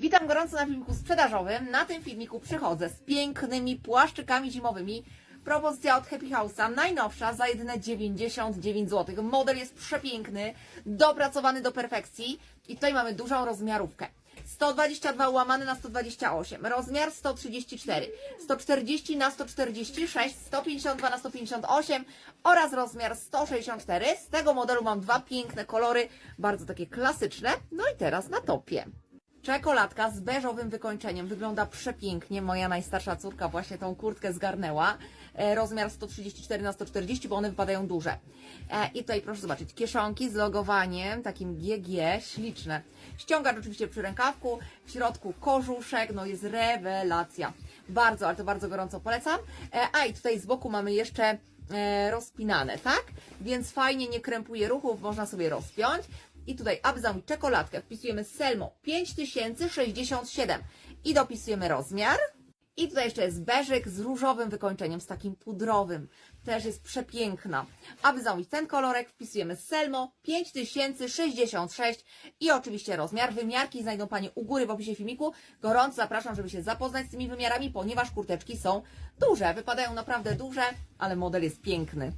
Witam gorąco na filmiku sprzedażowym. Na tym filmiku przychodzę z pięknymi płaszczykami zimowymi. Propozycja od Happy House'a, najnowsza, za jedyne 99 zł. Model jest przepiękny, dopracowany do perfekcji i tutaj mamy dużą rozmiarówkę. 122 łamane na 128, rozmiar 134, 140 na 146, 152 na 158 oraz rozmiar 164. Z tego modelu mam dwa piękne kolory, bardzo takie klasyczne. No i teraz na topie. Czekoladka z beżowym wykończeniem. Wygląda przepięknie. Moja najstarsza córka właśnie tą kurtkę zgarnęła. E, rozmiar 134 na 140, bo one wypadają duże. E, I tutaj proszę zobaczyć, kieszonki z logowaniem, takim GG, śliczne. Ściągacz oczywiście przy rękawku, w środku kożuszek, no jest rewelacja. Bardzo, ale to bardzo gorąco polecam. E, a i tutaj z boku mamy jeszcze rozpinane, tak? Więc fajnie nie krępuje ruchów, można sobie rozpiąć. I tutaj, aby zamówić czekoladkę, wpisujemy Selmo 5067 i dopisujemy rozmiar. I tutaj jeszcze jest beżyk z różowym wykończeniem, z takim pudrowym. Też jest przepiękna. Aby zamówić ten kolorek, wpisujemy Selmo 5066 i oczywiście rozmiar. Wymiarki znajdą Panie u góry w opisie filmiku. Gorąco zapraszam, żeby się zapoznać z tymi wymiarami, ponieważ kurteczki są duże. Wypadają naprawdę duże, ale model jest piękny.